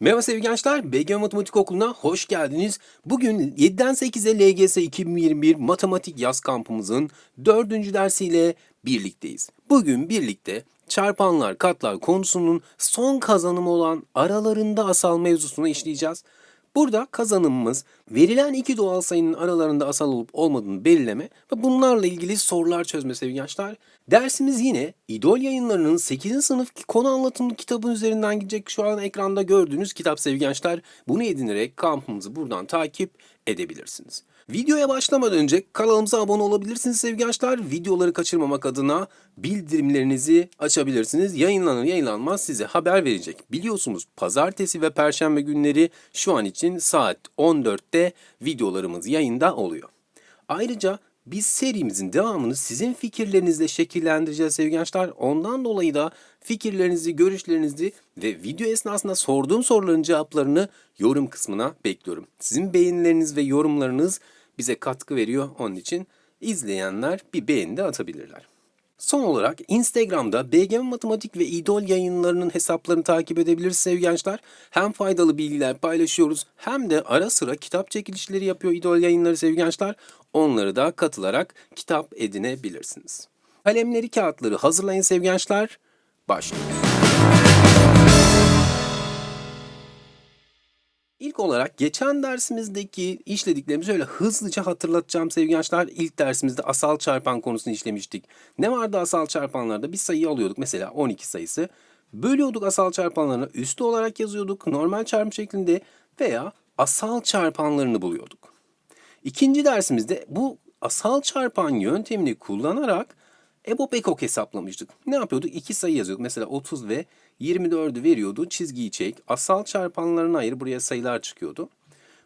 Merhaba sevgili gençler, BG Matematik Okulu'na hoş geldiniz. Bugün 7'den 8'e LGS 2021 Matematik Yaz Kampımızın 4. dersiyle birlikteyiz. Bugün birlikte çarpanlar, katlar konusunun son kazanımı olan aralarında asal mevzusunu işleyeceğiz. Burada kazanımımız verilen iki doğal sayının aralarında asal olup olmadığını belirleme ve bunlarla ilgili sorular çözme sevgili gençler. Dersimiz yine İdol yayınlarının 8. sınıf konu anlatımlı kitabın üzerinden gidecek şu an ekranda gördüğünüz kitap sevgili gençler. Bunu edinerek kampımızı buradan takip edebilirsiniz. Videoya başlamadan önce kanalımıza abone olabilirsiniz sevgili gençler. Videoları kaçırmamak adına bildirimlerinizi açabilirsiniz. Yayınlanır yayınlanmaz size haber verecek. Biliyorsunuz pazartesi ve perşembe günleri şu an için saat 14'te videolarımız yayında oluyor. Ayrıca biz serimizin devamını sizin fikirlerinizle şekillendireceğiz sevgili gençler. Ondan dolayı da fikirlerinizi, görüşlerinizi ve video esnasında sorduğum soruların cevaplarını yorum kısmına bekliyorum. Sizin beğenileriniz ve yorumlarınız bize katkı veriyor. Onun için izleyenler bir beğeni de atabilirler. Son olarak Instagram'da BGM Matematik ve İdol yayınlarının hesaplarını takip edebilirsiniz sevgili gençler. Hem faydalı bilgiler paylaşıyoruz hem de ara sıra kitap çekilişleri yapıyor İdol yayınları sevgili gençler. Onları da katılarak kitap edinebilirsiniz. Kalemleri, kağıtları hazırlayın sevgili gençler. Başlıyoruz. İlk olarak geçen dersimizdeki işlediklerimizi şöyle hızlıca hatırlatacağım sevgili gençler. İlk dersimizde asal çarpan konusunu işlemiştik. Ne vardı asal çarpanlarda? Bir sayıyı alıyorduk mesela 12 sayısı. Bölüyorduk asal çarpanlarını üstü olarak yazıyorduk normal çarpım şeklinde veya asal çarpanlarını buluyorduk. İkinci dersimizde bu asal çarpan yöntemini kullanarak EBOB ekok hesaplamıştık. Ne yapıyorduk? İki sayı yazıyorduk. Mesela 30 ve 24'ü veriyordu. Çizgiyi çek. Asal çarpanlarına ayır. Buraya sayılar çıkıyordu.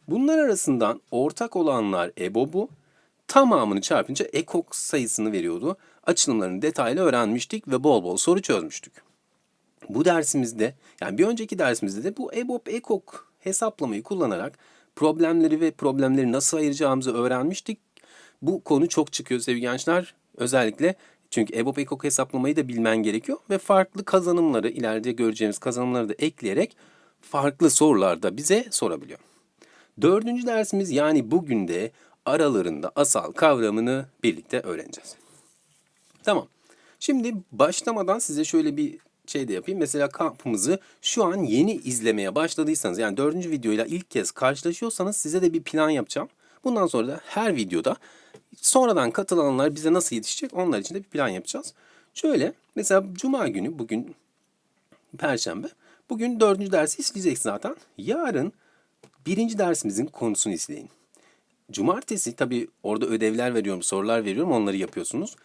Bunlar arasından ortak olanlar EBOB'u tamamını çarpınca ekok sayısını veriyordu. Açılımlarını detaylı öğrenmiştik ve bol bol soru çözmüştük. Bu dersimizde yani bir önceki dersimizde de bu EBOB ekok hesaplamayı kullanarak problemleri ve problemleri nasıl ayıracağımızı öğrenmiştik. Bu konu çok çıkıyor sevgili gençler. Özellikle çünkü EBOB ekok hesaplamayı da bilmen gerekiyor ve farklı kazanımları ileride göreceğimiz kazanımları da ekleyerek farklı sorularda bize sorabiliyor. Dördüncü dersimiz yani bugün de aralarında asal kavramını birlikte öğreneceğiz. Tamam. Şimdi başlamadan size şöyle bir şey de yapayım. Mesela kampımızı şu an yeni izlemeye başladıysanız yani dördüncü videoyla ilk kez karşılaşıyorsanız size de bir plan yapacağım. Bundan sonra da her videoda sonradan katılanlar bize nasıl yetişecek onlar için de bir plan yapacağız. Şöyle mesela cuma günü bugün perşembe. Bugün dördüncü dersi izleyeceksin zaten. Yarın birinci dersimizin konusunu izleyin. Cumartesi tabii orada ödevler veriyorum, sorular veriyorum onları yapıyorsunuz.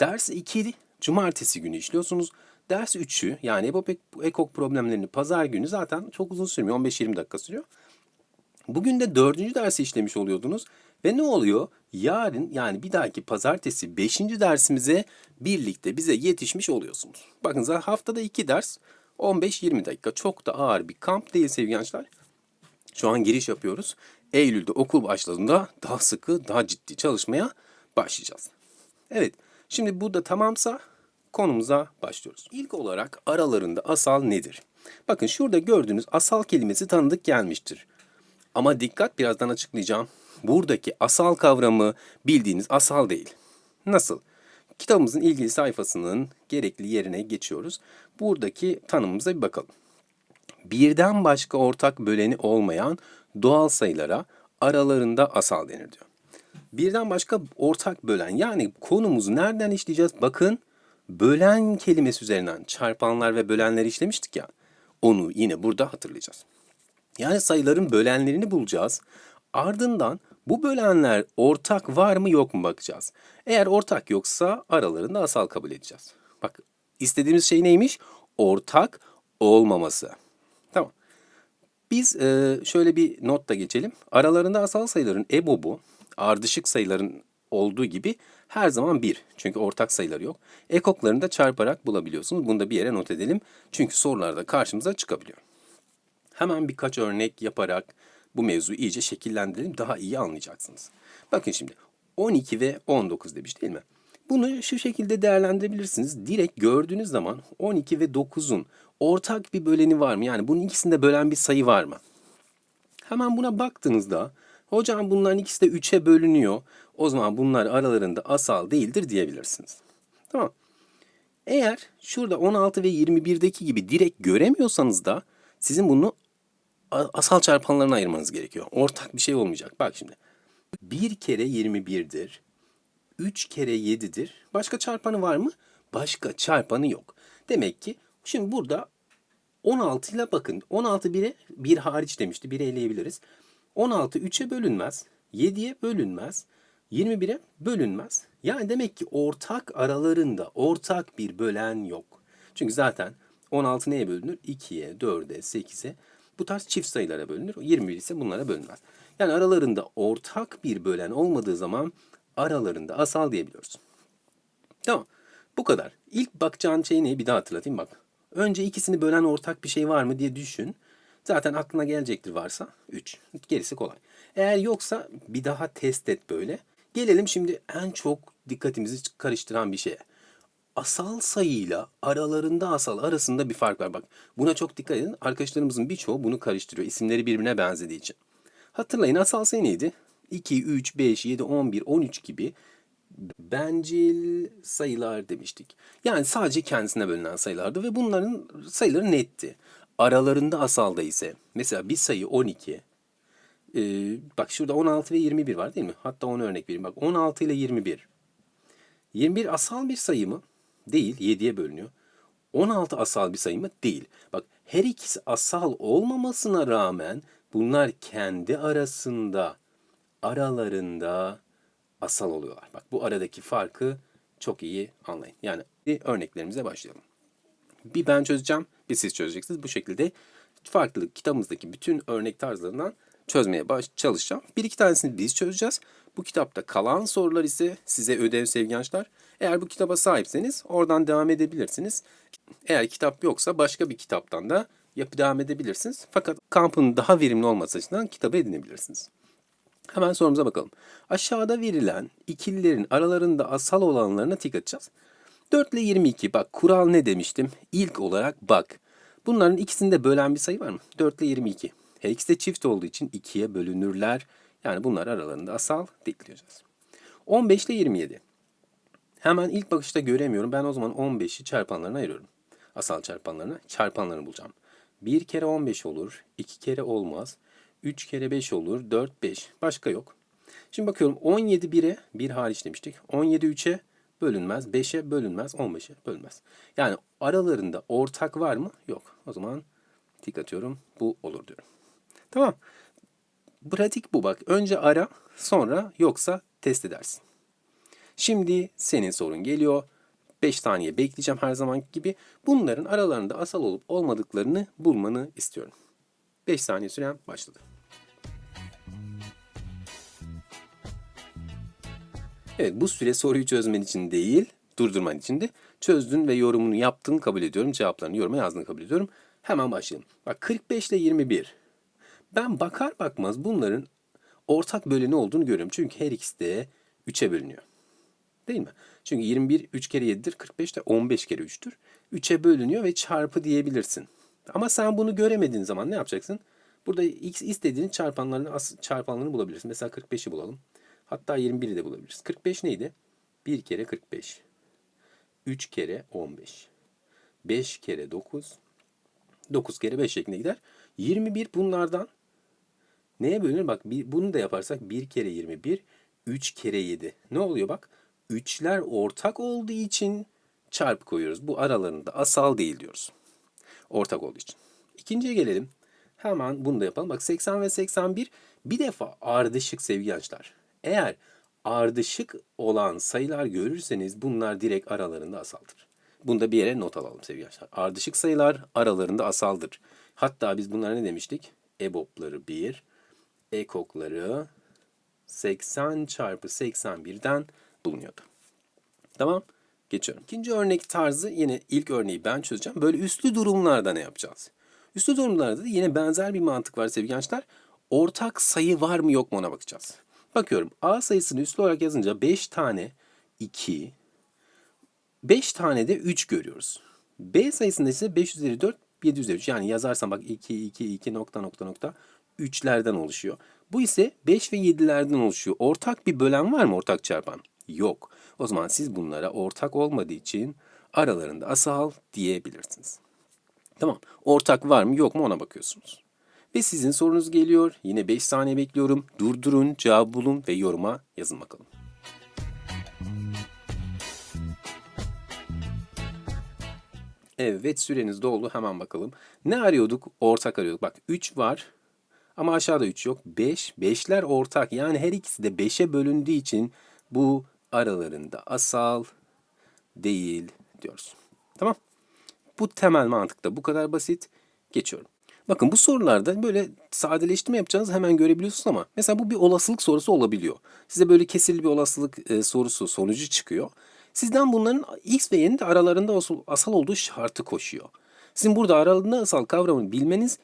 Ders 2 cumartesi günü işliyorsunuz. Ders 3'ü yani EBOB ekok problemlerini pazar günü zaten çok uzun sürmüyor. 15-20 dakika sürüyor. Bugün de dördüncü dersi işlemiş oluyordunuz. Ve ne oluyor? Yarın yani bir dahaki pazartesi beşinci dersimize birlikte bize yetişmiş oluyorsunuz. Bakın haftada iki ders 15-20 dakika. Çok da ağır bir kamp değil sevgili gençler. Şu an giriş yapıyoruz. Eylül'de okul başladığında daha sıkı, daha ciddi çalışmaya başlayacağız. Evet, şimdi bu da tamamsa konumuza başlıyoruz. İlk olarak aralarında asal nedir? Bakın şurada gördüğünüz asal kelimesi tanıdık gelmiştir. Ama dikkat birazdan açıklayacağım. Buradaki asal kavramı bildiğiniz asal değil. Nasıl? Kitabımızın ilgili sayfasının gerekli yerine geçiyoruz. Buradaki tanımımıza bir bakalım. Birden başka ortak böleni olmayan doğal sayılara aralarında asal denir diyor. Birden başka ortak bölen yani konumuzu nereden işleyeceğiz? Bakın bölen kelimesi üzerinden çarpanlar ve bölenleri işlemiştik ya. Onu yine burada hatırlayacağız. Yani sayıların bölenlerini bulacağız. Ardından bu bölenler ortak var mı yok mu bakacağız. Eğer ortak yoksa aralarında asal kabul edeceğiz. Bak istediğimiz şey neymiş? Ortak olmaması. Tamam. Biz e, şöyle bir not da geçelim. Aralarında asal sayıların EBOB'u ardışık sayıların olduğu gibi her zaman 1. Çünkü ortak sayıları yok. Ekoklarını da çarparak bulabiliyorsunuz. Bunu da bir yere not edelim. Çünkü sorularda karşımıza çıkabiliyor. Hemen birkaç örnek yaparak bu mevzuyu iyice şekillendirelim. Daha iyi anlayacaksınız. Bakın şimdi 12 ve 19 demiş değil mi? Bunu şu şekilde değerlendirebilirsiniz. Direkt gördüğünüz zaman 12 ve 9'un ortak bir böleni var mı? Yani bunun ikisinde bölen bir sayı var mı? Hemen buna baktığınızda hocam bunların ikisi de 3'e bölünüyor. O zaman bunlar aralarında asal değildir diyebilirsiniz. Tamam. Eğer şurada 16 ve 21'deki gibi direkt göremiyorsanız da sizin bunu asal çarpanlarına ayırmanız gerekiyor. Ortak bir şey olmayacak. Bak şimdi. 1 kere 21'dir. 3 kere 7'dir. Başka çarpanı var mı? Başka çarpanı yok. Demek ki şimdi burada 16 ile bakın. 16 1'e 1 hariç demişti. 1'e eleyebiliriz. 16 3'e bölünmez. 7'ye bölünmez. 21'e bölünmez. Yani demek ki ortak aralarında ortak bir bölen yok. Çünkü zaten 16 neye bölünür? 2'ye, 4'e, 8'e. Bu tarz çift sayılara bölünür. 21 ise bunlara bölünmez. Yani aralarında ortak bir bölen olmadığı zaman aralarında asal diyebiliyoruz. Tamam. Bu kadar. İlk bakacağın şey ne? Bir daha hatırlatayım bak. Önce ikisini bölen ortak bir şey var mı diye düşün. Zaten aklına gelecektir varsa 3. Gerisi kolay. Eğer yoksa bir daha test et böyle. Gelelim şimdi en çok dikkatimizi karıştıran bir şeye. Asal sayıyla aralarında asal arasında bir fark var. Bak buna çok dikkat edin. Arkadaşlarımızın birçoğu bunu karıştırıyor. İsimleri birbirine benzediği için. Hatırlayın asal sayı neydi? 2, 3, 5, 7, 11, 13 gibi bencil sayılar demiştik. Yani sadece kendisine bölünen sayılardı ve bunların sayıları netti. Aralarında asalda ise mesela bir sayı 12. Ee, bak şurada 16 ve 21 var değil mi? Hatta onu örnek vereyim. Bak 16 ile 21. 21 asal bir sayı mı? Değil. 7'ye bölünüyor. 16 asal bir sayı mı? Değil. Bak her ikisi asal olmamasına rağmen bunlar kendi arasında aralarında asal oluyorlar. Bak bu aradaki farkı çok iyi anlayın. Yani örneklerimize başlayalım. Bir ben çözeceğim, bir siz çözeceksiniz. Bu şekilde farklı kitabımızdaki bütün örnek tarzlarından çözmeye baş çalışacağım. Bir iki tanesini biz çözeceğiz. Bu kitapta kalan sorular ise size ödev sevgili gençler. Eğer bu kitaba sahipseniz oradan devam edebilirsiniz. Eğer kitap yoksa başka bir kitaptan da yapı devam edebilirsiniz. Fakat kampın daha verimli olması açısından kitabı edinebilirsiniz. Hemen sorumuza bakalım. Aşağıda verilen ikililerin aralarında asal olanlarına tik atacağız. 4 ile 22 bak kural ne demiştim? İlk olarak bak. Bunların ikisinde bölen bir sayı var mı? 4 ile 22. İkisi de çift olduğu için 2'ye bölünürler. Yani bunlar aralarında asal değil diyeceğiz. 15 ile 27. Hemen ilk bakışta göremiyorum. Ben o zaman 15'i çarpanlarına ayırıyorum. Asal çarpanlarına. Çarpanlarını bulacağım. 1 kere 15 olur. 2 kere olmaz. 3 kere 5 olur. 4, 5. Başka yok. Şimdi bakıyorum 17 1'e 1 hariç demiştik. 17 3'e bölünmez. 5'e bölünmez. 15'e bölünmez. Yani aralarında ortak var mı? Yok. O zaman tik atıyorum. Bu olur diyorum. Tamam. Pratik bu bak. Önce ara sonra yoksa test edersin. Şimdi senin sorun geliyor. 5 saniye bekleyeceğim her zaman gibi. Bunların aralarında asal olup olmadıklarını bulmanı istiyorum. 5 saniye süren başladı. Evet bu süre soruyu çözmen için değil, durdurman için de çözdün ve yorumunu yaptın kabul ediyorum. Cevaplarını yoruma yazdığını kabul ediyorum. Hemen başlayalım. Bak 45 ile 21. Ben bakar bakmaz bunların ortak böleni olduğunu görüyorum. Çünkü her ikisi de 3'e bölünüyor. Değil mi? Çünkü 21 3 kere 7'dir, 45 de 15 kere 3'tür. 3'e bölünüyor ve çarpı diyebilirsin. Ama sen bunu göremediğin zaman ne yapacaksın? Burada x istediğin çarpanlarını çarpanlarını bulabilirsin. Mesela 45'i bulalım. Hatta 21'i de bulabiliriz. 45 neydi? 1 kere 45. 3 kere 15. 5 kere 9. 9 kere 5 şeklinde gider. 21 bunlardan neye bölünür? Bak bir, bunu da yaparsak 1 kere 21, 3 kere 7. Ne oluyor bak? 3'ler ortak olduğu için çarpı koyuyoruz. Bu aralarında asal değil diyoruz. Ortak olduğu için. İkinciye gelelim. Hemen bunu da yapalım. Bak 80 ve 81 bir defa ardışık sevgili gençler. Eğer ardışık olan sayılar görürseniz bunlar direkt aralarında asaldır. Bunu da bir yere not alalım sevgili gençler. Ardışık sayılar aralarında asaldır. Hatta biz bunlara ne demiştik? EBOB'ları 1, EKOK'ları 80 çarpı 81'den bulunuyordu. Tamam. Geçiyorum. İkinci örnek tarzı yine ilk örneği ben çözeceğim. Böyle üstlü durumlarda ne yapacağız? Üstlü durumlarda da yine benzer bir mantık var sevgili gençler. Ortak sayı var mı yok mu ona bakacağız. Bakıyorum A sayısını üstlü olarak yazınca 5 tane 2, 5 tane de 3 görüyoruz. B sayısında ise 5 üzeri 4, 7 üzeri 3. Yani yazarsan bak 2, 2, 2 nokta nokta nokta 3'lerden oluşuyor. Bu ise 5 ve 7'lerden oluşuyor. Ortak bir bölen var mı ortak çarpan? Yok. O zaman siz bunlara ortak olmadığı için aralarında asal diyebilirsiniz. Tamam. Ortak var mı yok mu ona bakıyorsunuz. Ve sizin sorunuz geliyor. Yine 5 saniye bekliyorum. Durdurun, cevabı bulun ve yoruma yazın bakalım. Evet süreniz doldu. Hemen bakalım. Ne arıyorduk? Ortak arıyorduk. Bak 3 var. Ama aşağıda 3 yok. 5. 5'ler ortak. Yani her ikisi de 5'e bölündüğü için bu aralarında asal değil diyoruz. Tamam. Bu temel mantıkta bu kadar basit. Geçiyorum. Bakın bu sorularda böyle sadeleştirme yapacağınızı hemen görebiliyorsunuz ama mesela bu bir olasılık sorusu olabiliyor. Size böyle kesirli bir olasılık e, sorusu sonucu çıkıyor. Sizden bunların x ve y'nin de aralarında asal, olduğu şartı koşuyor. Sizin burada aralarında asal kavramını bilmeniz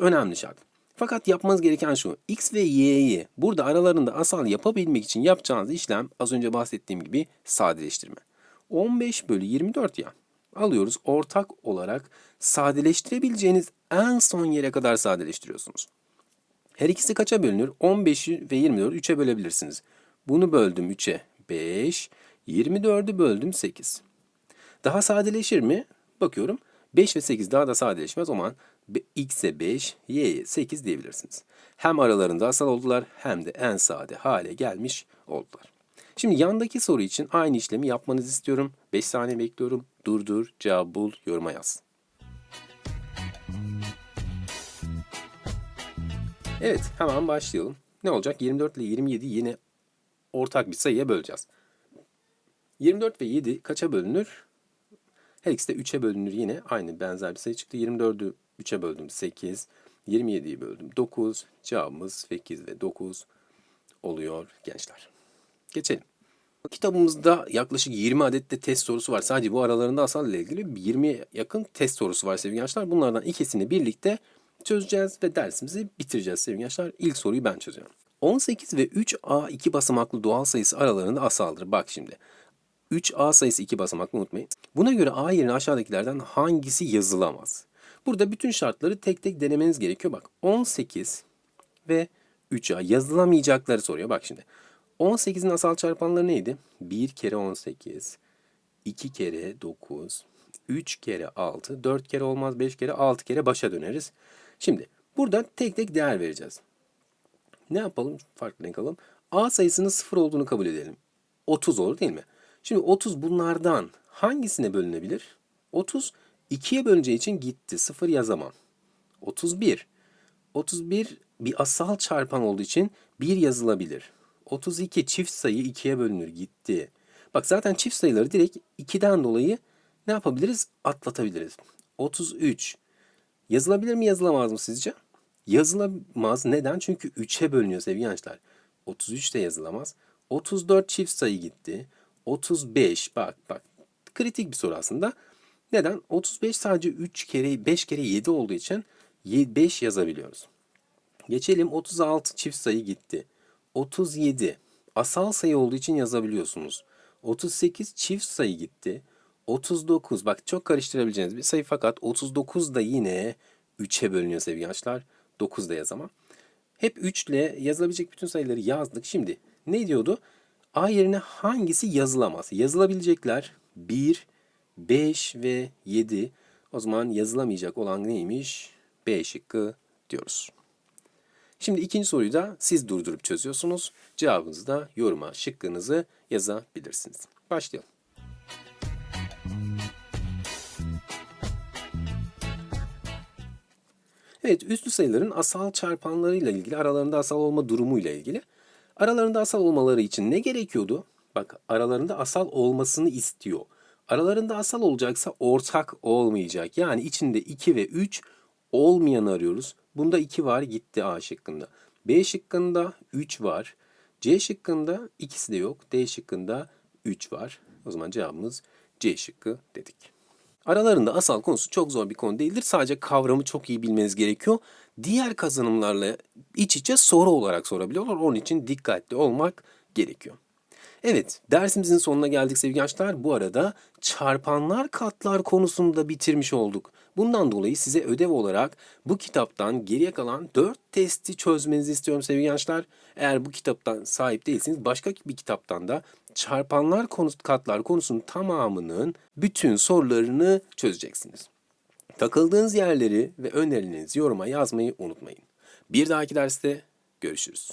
önemli şart. Fakat yapmanız gereken şu. X ve y'yi burada aralarında asal yapabilmek için yapacağınız işlem az önce bahsettiğim gibi sadeleştirme. 15 bölü 24 ya. Alıyoruz ortak olarak sadeleştirebileceğiniz en son yere kadar sadeleştiriyorsunuz. Her ikisi kaça bölünür? 15'i ve 24'ü 3'e bölebilirsiniz. Bunu böldüm 3'e 5, 24'ü böldüm 8. Daha sadeleşir mi? Bakıyorum 5 ve 8 daha da sadeleşmez. O zaman x'e 5, y'ye 8 diyebilirsiniz. Hem aralarında asal oldular hem de en sade hale gelmiş oldular. Şimdi yandaki soru için aynı işlemi yapmanızı istiyorum. 5 saniye bekliyorum. Durdur, cevap bul, yoruma yaz. Evet, hemen başlayalım. Ne olacak? 24 ile 27 yine ortak bir sayıya böleceğiz. 24 ve 7 kaça bölünür? Her ikisi de 3'e bölünür yine. Aynı benzer bir sayı çıktı. 24'ü 3'e böldüm 8. 27'yi böldüm 9. Cevabımız 8 ve 9 oluyor gençler. Geçelim. Kitabımızda yaklaşık 20 adet de test sorusu var. Sadece bu aralarında asal ile ilgili 20 yakın test sorusu var sevgili gençler. Bunlardan ikisini birlikte çözeceğiz ve dersimizi bitireceğiz sevgili gençler. İlk soruyu ben çözüyorum. 18 ve 3A iki basamaklı doğal sayısı aralarında asaldır. Bak şimdi. 3A sayısı iki basamaklı unutmayın. Buna göre A yerine aşağıdakilerden hangisi yazılamaz? Burada bütün şartları tek tek denemeniz gerekiyor. Bak 18 ve 3A yazılamayacakları soruyor. Bak şimdi. 18'in asal çarpanları neydi? 1 kere 18, 2 kere 9, 3 kere 6, 4 kere olmaz 5 kere 6 kere başa döneriz. Şimdi burada tek tek değer vereceğiz. Ne yapalım? Farklı renk alalım. A sayısının 0 olduğunu kabul edelim. 30 olur değil mi? Şimdi 30 bunlardan hangisine bölünebilir? 30 2'ye bölüneceği için gitti. 0 yazamam. 31. 31 bir asal çarpan olduğu için 1 yazılabilir. 32 çift sayı 2'ye bölünür gitti. Bak zaten çift sayıları direkt 2'den dolayı ne yapabiliriz? Atlatabiliriz. 33 yazılabilir mi yazılamaz mı sizce? Yazılamaz. Neden? Çünkü 3'e bölünüyor sevgili gençler. 33 de yazılamaz. 34 çift sayı gitti. 35 bak bak kritik bir soru aslında. Neden? 35 sadece 3 kere 5 kere 7 olduğu için 5 yazabiliyoruz. Geçelim 36 çift sayı gitti. 37 asal sayı olduğu için yazabiliyorsunuz. 38 çift sayı gitti. 39 bak çok karıştırabileceğiniz bir sayı fakat 39 da yine 3'e bölünüyor sevgili gençler. 9 da yazamam. Hep 3 ile yazılabilecek bütün sayıları yazdık. Şimdi ne diyordu? A yerine hangisi yazılamaz? Yazılabilecekler 1, 5 ve 7. O zaman yazılamayacak olan neymiş? B şıkkı diyoruz. Şimdi ikinci soruyu da siz durdurup çözüyorsunuz. Cevabınızı da yoruma şıkkınızı yazabilirsiniz. Başlayalım. Evet, üslü sayıların asal çarpanlarıyla ilgili, aralarında asal olma durumuyla ilgili. Aralarında asal olmaları için ne gerekiyordu? Bak, aralarında asal olmasını istiyor. Aralarında asal olacaksa ortak olmayacak. Yani içinde 2 ve 3 olmayanı arıyoruz. Bunda 2 var gitti A şıkkında. B şıkkında 3 var. C şıkkında ikisi de yok. D şıkkında 3 var. O zaman cevabımız C şıkkı dedik. Aralarında asal konusu çok zor bir konu değildir. Sadece kavramı çok iyi bilmeniz gerekiyor. Diğer kazanımlarla iç içe soru olarak sorabiliyorlar. Onun için dikkatli olmak gerekiyor. Evet, dersimizin sonuna geldik sevgili gençler. Bu arada çarpanlar katlar konusunu da bitirmiş olduk. Bundan dolayı size ödev olarak bu kitaptan geriye kalan 4 testi çözmenizi istiyorum sevgili gençler. Eğer bu kitaptan sahip değilseniz başka bir kitaptan da çarpanlar konusu, katlar konusunun tamamının bütün sorularını çözeceksiniz. Takıldığınız yerleri ve önerilerinizi yoruma yazmayı unutmayın. Bir dahaki derste görüşürüz.